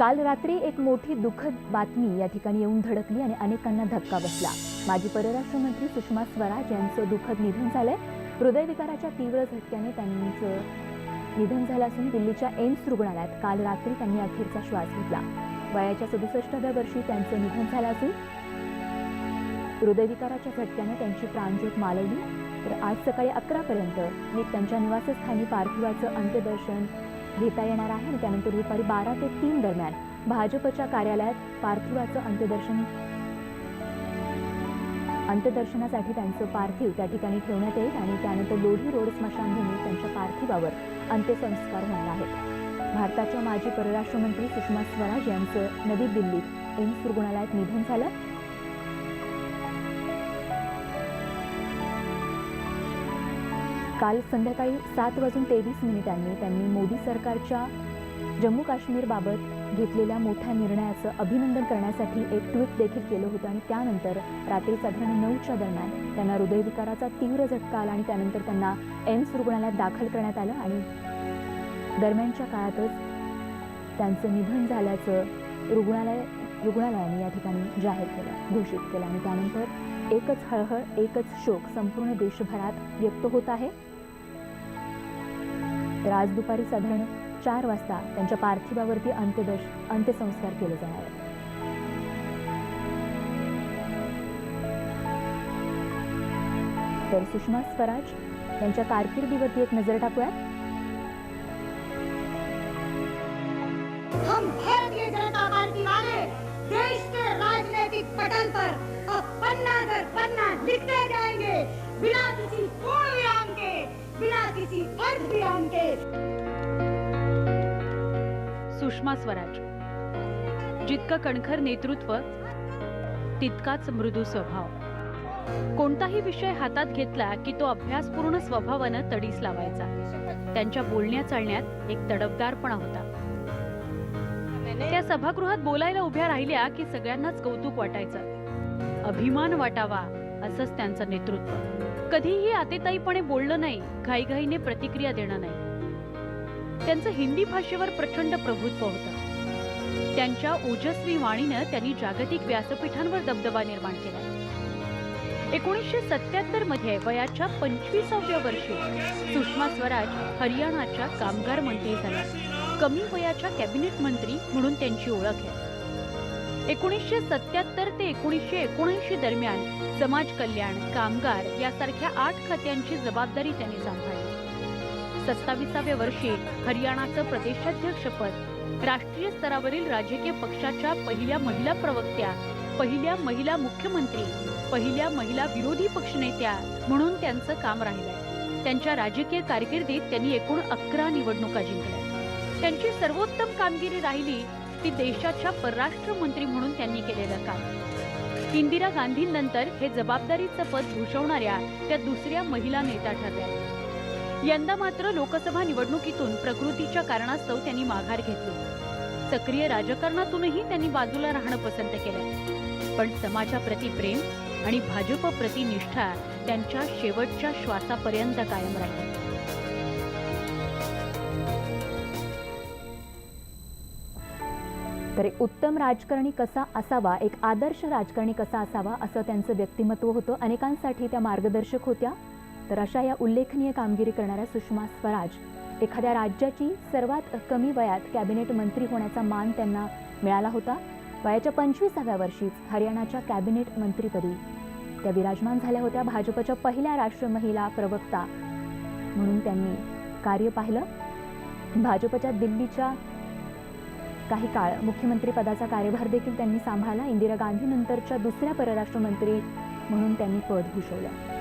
काल रात्री एक मोठी दुःखद बातमी या ठिकाणी येऊन धडकली आणि अनेकांना धक्का बसला. माजी परराष्ट्र मंत्री सुषमा स्वराज यांचं दुःखद निधन झालंय. हृदयविकाराच्या तीव्र झटक्याने त्यांचं निधन झालं असून दिल्लीच्या एम्स रुग्णालयात काल रात्री त्यांनी अखेरचा श्वास घेतला. वयाच्या सदुसष्टाव्या वर्षी त्यांचं निधन झालं असून हृदयविकाराच्या झटक्याने त्यांची प्राणज्योत मालवली. तर आज सकाळी अकरापर्यंत मी त्यांच्या निवासस्थानी पार्थिवाचं अंत्यदर्शन घेता येणार आहे आणि त्यानंतर दुपारी बारा ते तीन दरम्यान भाजपच्या कार्यालयात पार्थिवाचं अंत्यदर्शन अंत्यदर्शनासाठी त्यांचं पार्थिव त्या ठिकाणी ठेवण्यात येईल आणि त्यानंतर लोढी रोड स्मशानभूमीत त्यांच्या पार्थिवावर अंत्यसंस्कार होणार आहेत. भारताच्या माजी परराष्ट्र मंत्री सुषमा स्वराज यांचं नवी दिल्लीत एम्स रुग्णालयात निधन झालं. काल संध्याकाळी सात वाजून तेवीस मिनिटांनी त्यांनी मोदी सरकारच्या जम्मू काश्मीरबाबत घेतलेल्या मोठ्या निर्णयाचं अभिनंदन करण्यासाठी एक ट्विट देखील केलं होतं आणि त्यानंतर रात्री साधारण नऊच्या दरम्यान त्यांना हृदयविकाराचा तीव्र झटका आला आणि त्यानंतर त्यांना एम्स रुग्णालयात दाखल करण्यात आलं आणि दरम्यानच्या काळातच त्यांचं निधन झाल्याचं रुग्णालय रुग्णालयाने या ठिकाणी जाहीर केलं घोषित केलं. आणि त्यानंतर एकच हळहळ एकच शोक संपूर्ण देशभरात व्यक्त होत आहे. तर आज दुपारी साधारण चार वाजता त्यांच्या पार्थिवावरती अंत्यदर्श अंत्यसंस्कार केले जाणार आहेत. तर सुषमा स्वराज यांच्या कारकिर्दीवरती एक नजर टाकूया हम भारतीय जनता पार्टी वाले देश के राजनीतिक पटल पर अब पन्ना दर पन्ना लिखते जाएंगे बिना किसी कोई किसी अर्ध के सुषमा स्वराज. जितकं कणखर नेतृत्व तितकाच मृदू स्वभाव. कोणताही विषय हातात घेतला की तो अभ्यासपूर्ण स्वभावानं तडीस लावायचा. त्यांच्या बोलण्या चालण्यात एक तडफदारपणा होता. त्या सभागृहात बोलायला उभ्या राहिल्या की सगळ्यांनाच कौतुक वाटायचं. अभिमान वाटावा. असंच त्यांचं नेतृत्व. कधीही आतेताईपणे बोललं नाही घाईघाईने प्रतिक्रिया देणं नाही. त्यांचं हिंदी भाषेवर प्रचंड प्रभुत्व होतं. त्यांच्या ओजस्वी वाणीनं त्यांनी जागतिक व्यासपीठांवर दबदबा निर्माण केला. एकोणीसशे सत्याहत्तरमध्ये वयाच्या पंचवीसाव्या वर्षी सुषमा स्वराज हरियाणाच्या कामगार मंत्री झाल्या कमी वयाच्या कॅबिनेट मंत्री म्हणून त्यांची ओळख आहे. एकोणीसशे सत्याहत्तर ते एकोणीसशे एकोणऐंशी दरम्यान समाज कल्याण कामगार यासारख्या आठ खात्यांची जबाबदारी त्यांनी सांभाळली. सत्ताविसाव्या वर्षी हरियाणाचं प्रदेशाध्यक्षपद राष्ट्रीय स्तरावरील राजकीय पक्षाच्या पहिल्या महिला प्रवक्त्या पहिल्या महिला मुख्यमंत्री पहिल्या महिला विरोधी पक्षनेत्या म्हणून त्यांचं काम राहिलंय. त्यांच्या राजकीय कारकिर्दीत त्यांनी एकूण अकरा निवडणुका जिंकल्या. त्यांची सर्वोत्तम कामगिरी राहिली ती देशाच्या परराष्ट्र मंत्री म्हणून त्यांनी केलेलं काम. इंदिरा गांधींनंतर हे जबाबदारीचं पद भूषवणाऱ्या त्या दुसऱ्या महिला नेत्या ठरल्या. यंदा मात्र लोकसभा निवडणुकीतून प्रकृतीच्या कारणास्तव त्यांनी माघार घेतली. सक्रिय राजकारणातूनही त्यांनी बाजूला राहणं पसंत केलं. पण समाजाप्रती प्रेम आणि भाजप प्रति निष्ठा त्यांच्या शेवटच्या श्वासापर्यंत कायम राहिली. तर एक उत्तम राजकारणी कसा असावा? एक आदर्श राजकारणी कसा असावा? असं त्यांचं व्यक्तिमत्व होतं. अनेकांसाठी त्या मार्गदर्शक होत्या. तर अशा या उल्लेखनीय कामगिरी करणाऱ्या सुषमा स्वराज एखाद्या राज्याची सर्वात कमी वयात कॅबिनेट मंत्री होण्याचा मान त्यांना मिळाला होता. वयाच्या पंचवीसाव्या वर्षीच हरियाणाच्या कॅबिनेट मंत्रीपदी त्या विराजमान झाल्या होत्या भाजपच्या पहिल्या राष्ट्र महिला प्रवक्ता. म्हणून त्यांनी कार्य पाहिलं. भाजपच्या दिल्लीच्या काही काळ मुख्यमंत्रीपदाचा कार्यभार देखील त्यांनी सांभाळला. इंदिरा गांधीनंतरच्या दुसऱ्या परराष्ट्र मंत्री म्हणून त्यांनी पद भूषवलं.